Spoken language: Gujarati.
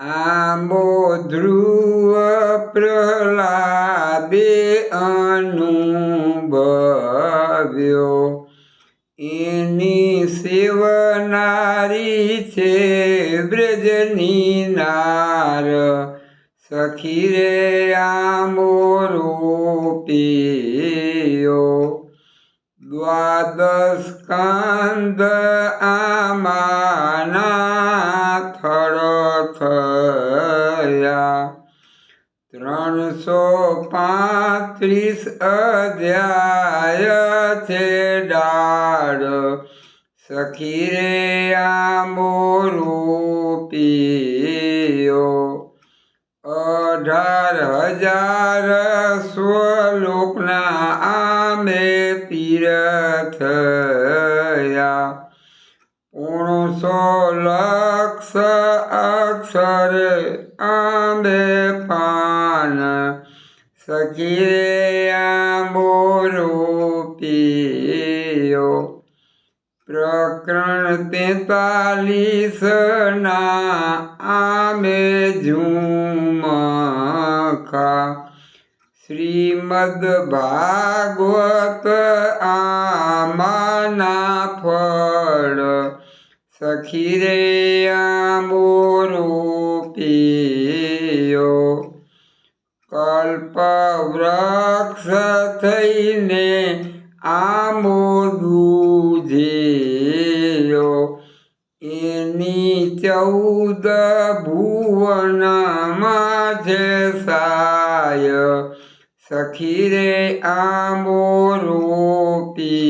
આંબો ધ્રુવ પ્રહલાદે અનુભવ્યો. એની સેવનારી છે બ્રજની નાર. સખી રે આંબો રૂપિયો. દ્વાદશ કંદ આમાના ત્રણસો પાંત્રીસ અધ્યાય છે ડાળ. સખી રે આંબો રૂપિયો અઢાર હજાર સ્વલોકના આમે તીરથયા પોણસો લક્ષ અક્ષર આંબે પાન સખી રે આંબો રૂપિયો પ્રકરણ તેતાલીસ ના આમે ઝુમખા. શ્રીમદ ભાગવત આમાના ફળ. સખીરે આંબો રૂપિયો કલ્પ વૃક્ષ થઈને આંબો દૂધેયો એની ચૌદ ભુવનમાં છે સાય. સખીરે આંબો રૂપિયો